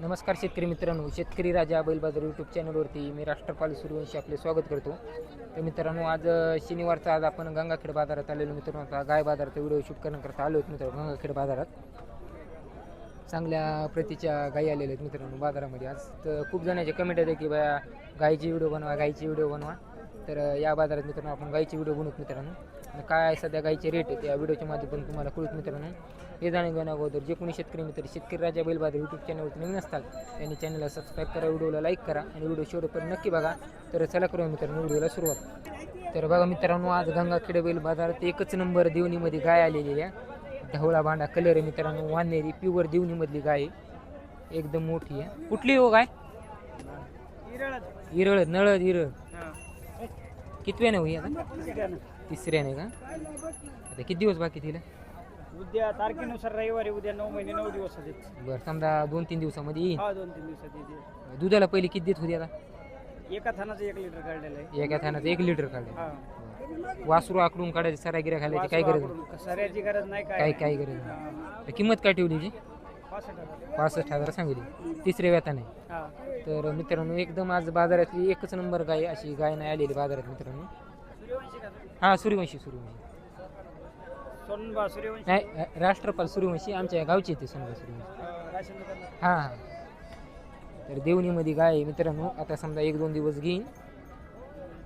नमस्कार शेतकरी मित्रांनो शेतकरी राजा बैल बाजार यूट्यूब चॅनलवरती मी राष्ट्रपाल सूर्यवंशी आपले स्वागत करतो. तर मित्रांनो आज शनिवारचा आज आपण गंगाखेड बाजारात आलेलो मित्रांनो. आता गाय बाजाराचा व्हिडिओ शूट करण्याकरता आलो आहेत मित्रांनो गंगाखेड बाजारात. चांगल्या प्रतीच्या गायी आलेल्या आहेत मित्रांनो बाजारामध्ये. आज तर खूप जणांचे कमेंट आहेत की बा गायची व्हिडिओ बनवा गायची व्हिडिओ बनवा. तर या बाजारात मित्रांनो आपण गायची व्हिडिओ बनवत मित्रांनो. काय आहे सध्या गायचे रेट आहेत या व्हिडिओच्या माध्यमातून तुम्हाला कळूत मित्रांनो हे जाणे घेण्या अगोदर जे कोणी शेतकरी मित्र शेतकरी राजा बैल बाजार यूट्यूब चॅनलवरती नवीन असतात त्यांनी चॅनलला सबस्क्राईब करा व्हिडिओला लाईक करा आणि व्हिडिओ शेवटपर्यंत नक्की बघा. तर चला करूया मित्रांनो व्हिडिओला सुरुवात. तर बघा मित्रांनो आज गंगाखेड बैल बाजारात एकच नंबर देवणीमध्ये गाय आलेली आहे. ढवळा भांडा कलर आहे मित्रांनो वानेरी प्युअर देवणीमधली गाय एकदम मोठी आहे. कुठली हो गाय? इरळ नळद इरळ. कितव्याने होई आता? तिसऱ्याने का? आता किती दिवस बाकी तिला? उद्या तारखेनुसार रविवारी उद्या नऊ महिने नऊ दिवस बरं समजा दोन तीन दिवसामध्ये येईल. हा दोन तीन दिवसात येते. दुधाला पहिली किती देत होती आता? एका थानाचं एक लिटर काढलेलं आहे. एका थानाचं एक लिटर हा. काढलं वासरू आकडून काढायचं सरा गिरा घालायची काय गरज नाही. सऱ्याची गरज नाही काय काय काय गरज नाही. हा. तर किंमत काय ठेवली जी पासष्ट हजार. पासष्ट हजार सांगितली. तिसऱ्या व्यताने हा. तर मित्रांनो एकदम आज बाजारातली एकच नंबर गाय अशी गाय नाही आलेली बाजारात मित्रांनो. हा सूर्यवंशी सूर्यवंशी. सोनबा सूर्यवंशी? नाही राष्ट्रपाल सूर्यवंशी आमच्या गावची येते समजा सूर्यवंशी. अं, राशन दुकान हां हां. तर देवणीमध्ये गाय आहे मित्रांनो. आता समजा एक दोन दिवस घेईन.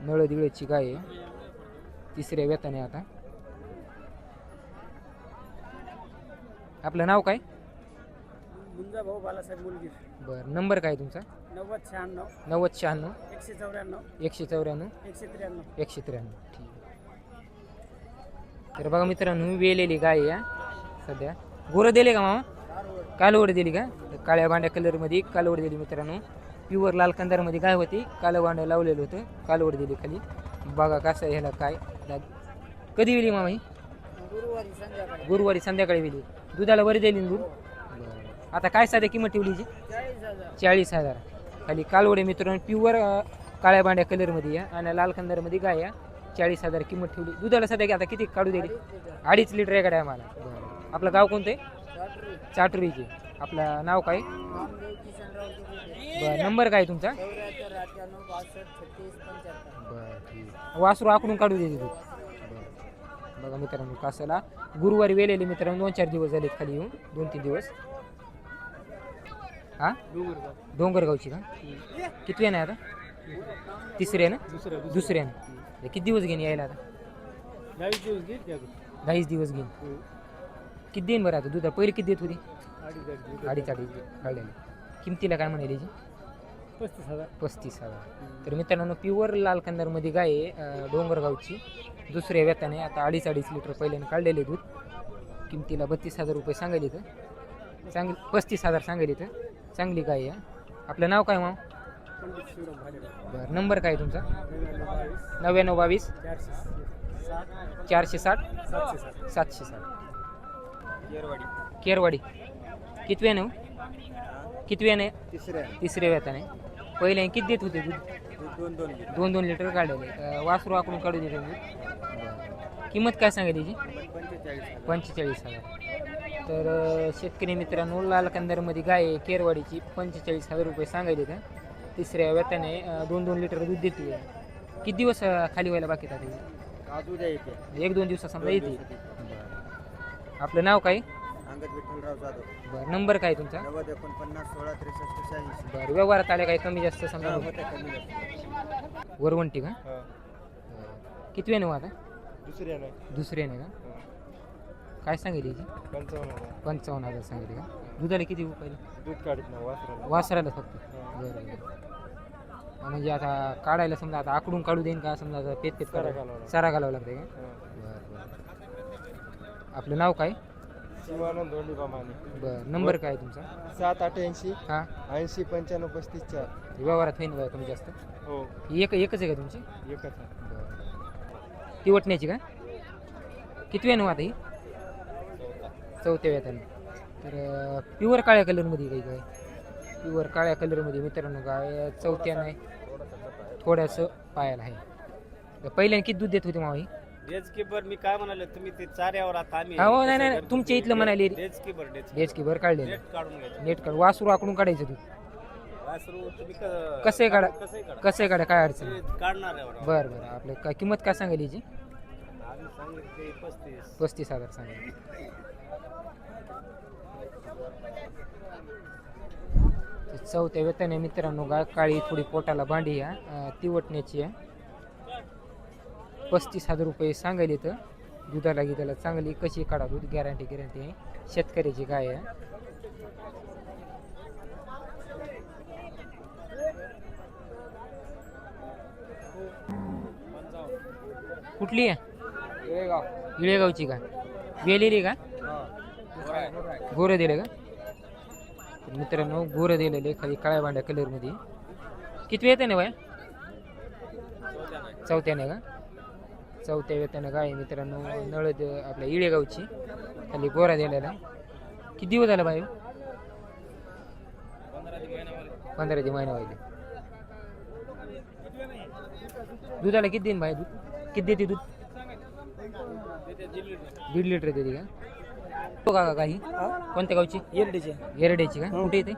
नळ दिळची गाय आहे. तिसऱ्या वेताने आता. आपलं नाव काय? मुंजा भाऊ बालासाहेब मुलगीर बरं नंबर काय तुमचा? नव्वद शहाण्णव. नव्वद शहाण्णव. एकशे चौऱ्याण्णव. एकशे चौऱ्याण्णव. एकशे त्र्याण्णव. एकशे त्र्याण्णव. ठीक. तर बघा मित्रांनो वेलेली गाय आहे सध्या. गोरं दिले का मामा? कालवड दिली का? काळ्या भांड्या कलरमध्ये कालवड दिली मित्रांनो. प्युअर लाल कंदारमध्ये गाय होती कालं भांडं लावलेलं होतं कालवड दिली खाली. बघा कसं ह्याला काय. कधी वेली मामा ही? गुरुवारी संध्याकाळी गुरुवारी संध्याकाळी वेली. दुधाला वरी दिली ना दूध? आता काय साध्या किंमत ठेवली चाळीस हजार. खाली कालवडे मित्रांनो प्युअर काळ्या भांड्या कलरमध्ये या आणि लाल कंदारमध्ये गाय आहे चाळीस हजार किंमत ठेवली. दुधाला सध्या आता किती काढू दिली? अडीच लिटर. आहे गाड्या आम्हाला आपलं गाव कोणतं आहे? चाटरीचे. आपलं नाव काय? बरं नंबर काय तुमचा? बरं ठीक वासरू आकडून काढू देते तू बघा मित्रांनो कासाला गुरुवारी वेलेले मित्रांनो दोन चार दिवस झाले खाली येऊन. दोन तीन दिवस. हा? डोंगरगावची का? कितवी आहे आता? तिसरी आहे ना आहे ना किती दिवस घेईन यायला आता? दहावीस दिवस दहाच दिवस घेईन. किती देईन बरं आता? दुधा पहिले किती देत होती? अडीच अडीच अडीच. अडीच काढलेली किमतीला काय म्हणाली याची पस्तीस हजार. पस्तीस हजार. तर मित्रांनो प्युअर लाल कंदारमध्ये गाय आहे अं, डोंगरगावची दुसऱ्या व्यताने आता अडीच अडीच लिटर पहिल्याने काढलेले दूध. किमतीला बत्तीस हजार रुपये सांगायला इथं चांगली पस्तीस हजार सांगायला इथं चांगली गाय आहे. आपलं नाव काय मग बरं नंबर काय तुमचा? नव्याण्णव बावीस. चारशे साठ. सातशे सात साठ. केरवाडी. केरवाडी कितव्या नऊ हो? कितवे नाही तिसऱ्या तिसऱ्या व्यताने. पहिले किती देत होते दूध? दोन दोन दोन दोन लिटर काढले अं, वासरू आकडून काढून देते दूध किंमत काय सांगा त्याची पंचेचाळीस पंचेचाळीस हजार. तर अ, शेतकरी मित्रांनो लाल कंदारमध्ये गाय आहे. केरवाडीची पंचेचाळीस हजार रुपये सांगायले का तिसऱ्या व्यताने दोन दोन लिटर दूध देते किती दिवस खाली व्हायला बाकी आहेत आता आज उद्या येते. हे? एक दोन दिवसात समजा येते. आपलं नाव काय? अंगद विठ्ठलराव जाधव. बरं. नंबर काय तुमचा? नव्वद एकोणपन्नास सोळा त्रेसष्ट शहाऐंशी. बरं. व्यवहारात आले काय कमी जास्त समजा? कमी जास्त. वरवंटी का? हा. किती वेळ आता? दुसऱ्या नाही दुसऱ्या नाही का काय सांगितली पंचावन्न पंचावन्न हजार सांगितले का? दुधाला किती पहिले दूध काढत ना वासराला. वासराला फक्त. बरं बरं. हा, म्हणजे आता काढायला समजा आता आकडून काढू देईन का? समजा आता पेत पेत काढायला घालावा. चारा घालावं लागते का? हा. बरं बरं. आपलं नाव काय? शिवानंद धोंडीबा माने बरं नंबर काय तुमचा? सात अठ्याऐंशी हां. ऐंशी पंच्याण्णव पस्तीस चार. व्यवहारात होईन बघा कमी जास्त. हो. ही एक एकच आहे का तुमची? एकच आहे. ती वटण्याची का? किती वेळ आता ही? चौथ्या वेताने. तर प्युअर काळ्या कलरमध्ये काही काय? प्युअर काळ्या कलरमध्ये मित्रांनो काय चौथ्या नाही थोड्यासं पायाला आहे. पहिल्याने किती दूध देत होते मावा मी काय म्हणाले तुम्ही ते चाऱ्यावर आता आम्ही हो नाही नाही तुमच्या इथलं म्हणाले. डेज किपर डेज डेच की भर काढले नेट काढून घ्यायचं. नेट काढ वासरू आकडून काढायचं तू वासरू तुम्ही क- कसं काढा कसं काढा? काय अडचण काढणार. बरं बरं. आपलं काय किंमत काय सांगाल याची आम्ही सांगितले पस्तीस. पस्तीस हजार सांगाल चौथ्या वेताने मित्रांनो काळी थोडी पोटाला भांडी आहे अं, ती वटण्याची आहे पस्तीस हजार रुपये सांगायला इथं दुधाला गिदाला चांगली कशी काढा दूध गॅरंटी गॅरंटी आहे शेतकऱ्याची गाय आहे कुठली आहे इळेगावची का वेलेली का गोरं दिलं का मित्रांनो गोरं दिलेले खाली काळ्या भांड्या कलरमध्ये किती येते ना बाय चौथ्याने का? चौथ्या वेतानं गाय मित्रांनो नळद आपल्या इळेगावची खाली गोरा दिलेला किती दिवस झाला बाय पंधरा ते महिना व्हायले. दुधाला किती देईन बाय दूध? किती देते दूध? दीड लिटर देते का? हो का काही? कोणत्या गावची? येरडीचे. येरड्याची का? कुठे येते?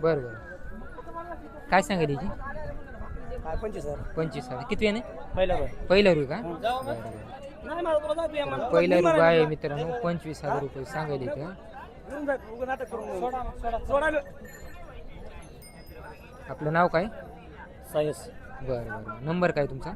बरं बरं. काय सांगायला याची? काय पंचवीस हजार. पंचवीस हजार. किती आहे पहिला पहिला रू का? बरं, बरं. पहिला रू गाय आहे मित्रांनो. पंचवीस हजार रुपये सांगायला इथं आपलं नाव काय? सायस बरं बरं. नंबर काय तुमचा?